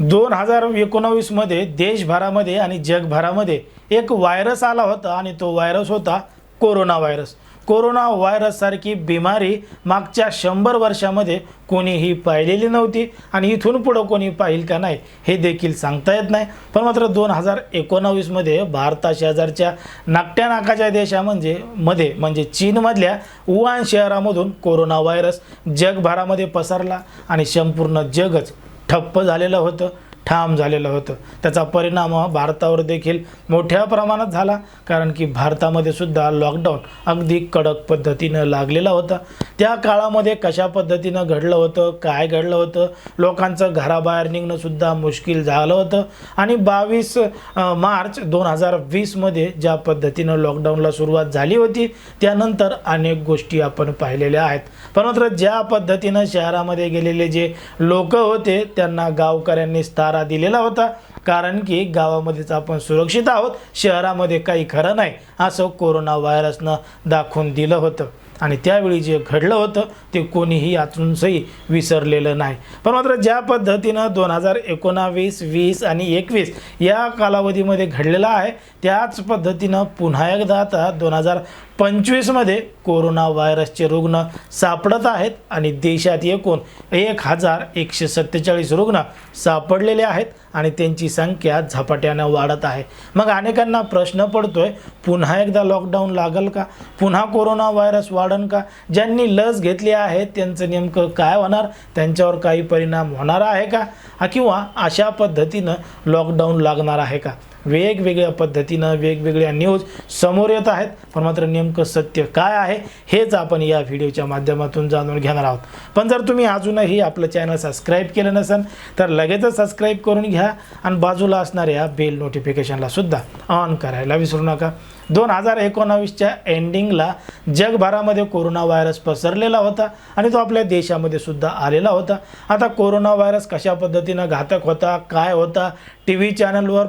दोन हजार एकोणावीसमध्ये देशभरामध्ये आणि जगभरामध्ये एक व्हायरस आला होता आणि तो व्हायरस होता कोरोना व्हायरस कोरोना व्हायरससारखी बिमारी मागच्या शंभर वर्षामध्ये कोणीही पाहिलेली नव्हती आणि इथून पुढं कोणी पाहिल का नाही हे देखील सांगता येत नाही. पण मात्र दोन हजार एकोणावीसमध्ये भारता शेजारच्या नाकट्या नाकाच्या देशा म्हणजे मध्ये म्हणजे चीनमधल्या वुहान शहरामधून कोरोना व्हायरस जगभरामध्ये पसरला आणि संपूर्ण जगच ठप्प झालेलं होतं. ठाम झालेलं होतं. त्याचा परिणाम भारतावर देखील मोठ्या प्रमाणात झाला कारण की भारतामध्ये सुद्धा लॉकडाऊन अगदी कडक पद्धतीनं लागलेला होता. त्या काळामध्ये कशा पद्धतीनं घडलं होतं काय घडलं होतं लोकांचं घराबाहेर निघणंसुद्धा मुश्किल झालं होतं. आणि बावीस मार्च दोन हजार वीसमध्ये ज्या पद्धतीनं लॉकडाऊनला सुरुवात झाली होती त्यानंतर अनेक गोष्टी आपण पाहिलेल्या आहेत. पण मात्र ज्या पद्धतीनं शहरामध्ये गेलेले जे लोक होते त्यांना गावकऱ्यांनी तारा दिलेला होता. कारण की गावामध्येच आपण सुरक्षित आहोत. शहरामध्ये काही खरं नाही असं कोरोना व्हायरसनं दाखवून दिलं होतं. आणि त्यावेळी जे घडलं होतं ते कोणीही अजूनही विसरलेलं नाही. पण मात्र ज्या पद्धतीनं दोन हजार एकोणावीस वीस आणि एकवीस या कालावधीमध्ये घडलेलं आहे त्याच पद्धतीनं पुन्हा एकदा आता दोन हजार पंचवीसमध्ये कोरोना व्हायरसचे रुग्ण सापडत आहेत आणि देशात एकूण एक हजार एकशे सत्तेचाळीस रुग्ण सापडलेले आहेत आणि त्यांची संख्या झपाट्यानं वाढत आहे. मग अनेकांना प्रश्न पडतोय पुन्हा एकदा लॉकडाऊन लागल का? पुन्हा कोरोना व्हायरस वाढन का? ज्यांनी लस घेतली आहे त्यांचं नेमकं काय होणार? त्यांच्यावर काही परिणाम होणार आहे का? किंवा अशा पद्धतीनं लॉकडाऊन लागणार आहे का? वेगवेगळ्या पद्धतीनं वेगवेगळ्या न्यूज समोर येत आहेत. पण मात्र नेमकं सत्य काय आहे हेच आपण या व्हिडिओच्या माध्यमातून जाणून घेणार आहोत. पण जर तुम्ही अजूनही आपलं चॅनल सबस्क्राईब केलं नसेल तर लगेचच सबस्क्राईब करून घ्या आणि बाजूला असणाऱ्या बेल नोटिफिकेशनला सुद्धा ऑन करायला विसरू नका. दोन हजार एकोणावीसच्या एंडिंगला जगभरामध्ये कोरोना व्हायरस पसरलेला होता आणि तो आपल्या देशामध्ये सुद्धा आलेला होता. आता कोरोना व्हायरस कशा पद्धतीनं घातक होता काय होता टी व्ही चॅनलवर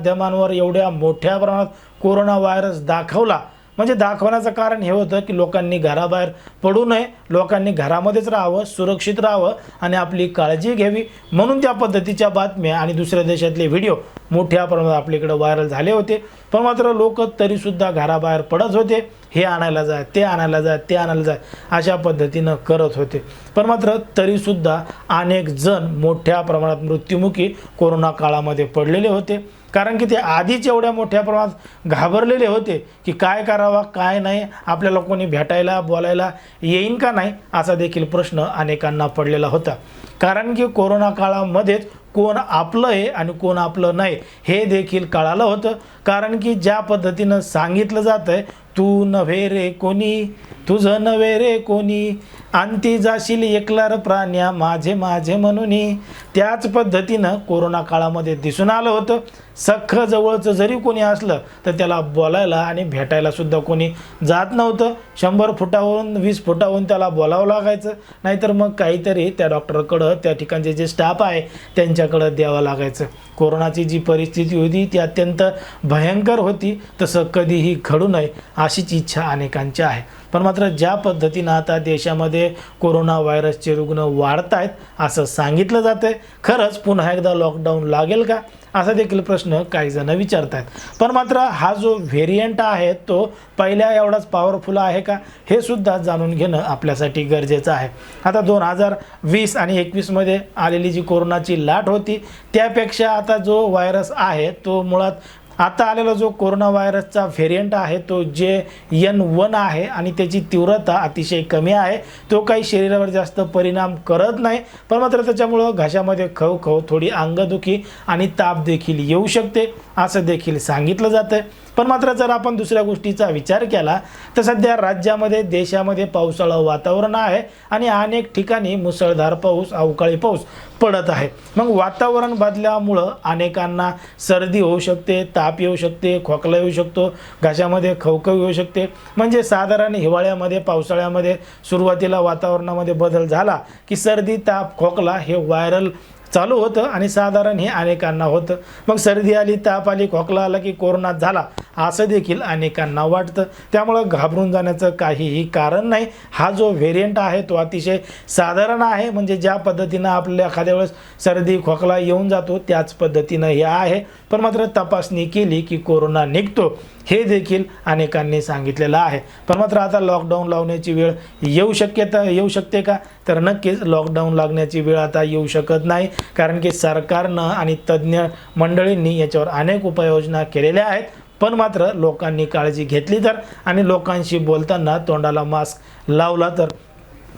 माध्यमांवर एवढ्या मोठ्या प्रमाणात कोरोना व्हायरस दाखवला. म्हणजे दाखवण्याचं कारण हे होतं की लोकांनी घराबाहेर पडू नये लोकांनी घरामध्येच राहावं सुरक्षित राहावं आणि आपली काळजी घ्यावी म्हणून त्या पद्धतीच्या बातम्या आणि दुसऱ्या देशातले व्हिडिओ मोठ्या प्रमाणात आपल्याकडे व्हायरल झाले होते. पण मात्र लोक तरीसुद्धा घराबाहेर पडत होते. हे आणायला जाय ते आणायला जाय ते आणायला जाय अशा पद्धतीनं करत होते. पण मात्र तरीसुद्धा अनेक जण मोठ्या प्रमाणात मृत्युमुखी कोरोना काळामध्ये पडलेले होते. कारण की ते आधीच एवढ्या मोठ्या प्रमाणात घाबरलेले होते की काय करावा काय नाही आपल्याला कोणी भेटायला बोलायला येईन का नाही असा देखील प्रश्न अनेकांना पडलेला होता. कारण की कोरोना काळामध्येच कोण आपलं आहे आणि कोण आपलं नाही हे देखील कळालं होतं. कारण की ज्या पद्धतीनं सांगितलं जातं आहे तू नव्हे रे कोणी. तुझं नव्हे रे कोणी. आणती जाशील एकलार प्राण्या माझे माझे म्हणून. त्याच पद्धतीनं कोरोना काळामध्ये दिसून आलं होतं. सख्ख जवळचं जरी कोणी असलं तर त्याला बोलायला आणि भेटायला सुद्धा कोणी जात नव्हतं. शंभर फुटावरून वीस फुटावरून त्याला बोलावं लागायचं. नाहीतर मग काहीतरी त्या डॉक्टरकडं त्या ठिकाणचे जे स्टाफ आहे त्यांच्याकडं द्यावं लागायचं. कोरोनाची जी परिस्थिती होती ती अत्यंत भयंकर होती. तसं कधीही घडू नये अशीच इच्छा अनेकांची आहे. पण मात्र ज्या पद्धतीनं आता देशामध्ये कोरोना व्हायरसचे रुग्ण वाढत आहेत असं सांगितलं जातं आहे खरंच पुन्हा एकदा लॉकडाऊन लागेल का? असा देखील प्रश्न काही जण विचारत आहेत पण मात्र हा जो व्हेरियंट आहे तो पहिल्या एवढाच पॉवरफुल आहे का? हे सुद्धा जाणून घेणं आपल्यासाठी गरजेचं आहे. आता दोन हजार वीस आणि एकवीसमध्ये आलेली जी कोरोनाची लाट होती त्यापेक्षा आता जो व्हायरस आहे तो मुळात आता आलेला जो कोरोना व्हायरसचा व्हेरियंट आहे तो जे एन वन आहे आणि त्याची तीव्रता अतिशय कमी आहे तो काही शरीरावर जास्त परिणाम करत नाही. पण मात्र त्याच्यामुळं घशामध्ये खव खव थोडी अंगदुखी आणि ताप देखील येऊ शकते असं देखील सांगितलं जातं आहे पण मात्र जर आपण दुसऱ्या गोष्टीचा विचार केला तर सध्या राज्यामध्ये देशामध्ये पावसाळं वातावरण आहे आणि अनेक ठिकाणी मुसळधार पाऊस अवकाळी पाऊस पडत आहे. मग वातावरण बदल्यामुळं अनेकांना सर्दी होऊ शकते ताप येऊ शकते खोकला येऊ शकतो घशामध्ये खवखव येऊ शकते. म्हणजे साधारण हिवाळ्यामध्ये पावसाळ्यामध्ये सुरुवातीला वातावरणामध्ये बदल झाला की सर्दी ताप खोकला हे व्हायरल चालू होतं आणि साधारण हे अनेकांना होतं. मग सर्दी आली ताप आली खोकला आला की कोरोना झाला. असं देखील अनेकांना वाटतं. त्यामुळं घाबरून जाण्याचं काहीही कारण नाही. हा जो व्हेरियंट आहे तो अतिशय साधारण आहे. म्हणजे ज्या पद्धतीनं आपल्या एखाद्या वेळेस सर्दी खोकला येऊन जातो त्याच पद्धतीनं हे आहे. पण मात्र तपासणी केली की कोरोना निघतो हे देखील अनेकांनी सांगितलेलं आहे. पण मात्र आता लॉकडाऊन लावण्याची वेळ येऊ शक्यता येऊ शकते का? तर नक्कीच लॉकडाऊन लागण्याची वेळ आता येऊ शकत नाही. कारण की सरकारनं आणि तज्ज्ञ मंडळींनी याच्यावर अनेक उपाययोजना केलेल्या आहेत. पण मात्र लोकांनी काळजी घेतली तर. आणि लोकांशी बोलताना तोंडाला मास्क लावला तर.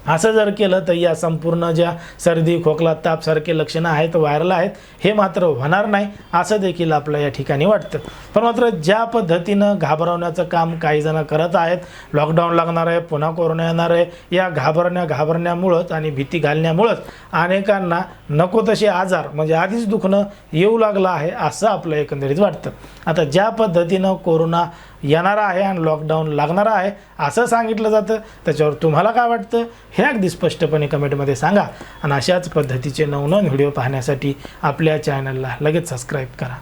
असं जर केलं तर या संपूर्ण ज्या सर्दी खोकला तापसारखे लक्षणं आहेत व्हायरल आहेत हे मात्र होणार नाही असं देखील आपलं या ठिकाणी वाटतं. पण मात्र ज्या पद्धतीनं घाबरवण्याचं काम काही जण करत आहेत लॉकडाऊन लागणार आहे पुन्हा कोरोना येणार आहे या घाबरण्या घाबरण्यामुळंच आणि भीती घालण्यामुळंच अनेकांना नको तसे आजार म्हणजे आधीच दुखणं येऊ लागलं आहे असं आपलं एकंदरीत वाटतं. आता ज्या पद्धतीनं कोरोना येणार आहे आणि लॉकडाऊन लागणार आहे असं सांगितलं जातं. त्याच्यावर तुम्हाला काय वाटतं? हे अगदी स्पष्टपणे कमेंटमध्ये सांगा. आणि अशाच पद्धतीचे नवनवीन व्हिडिओ पाहण्यासाठी आपल्या चॅनलला लगेच सबस्क्राईब करा.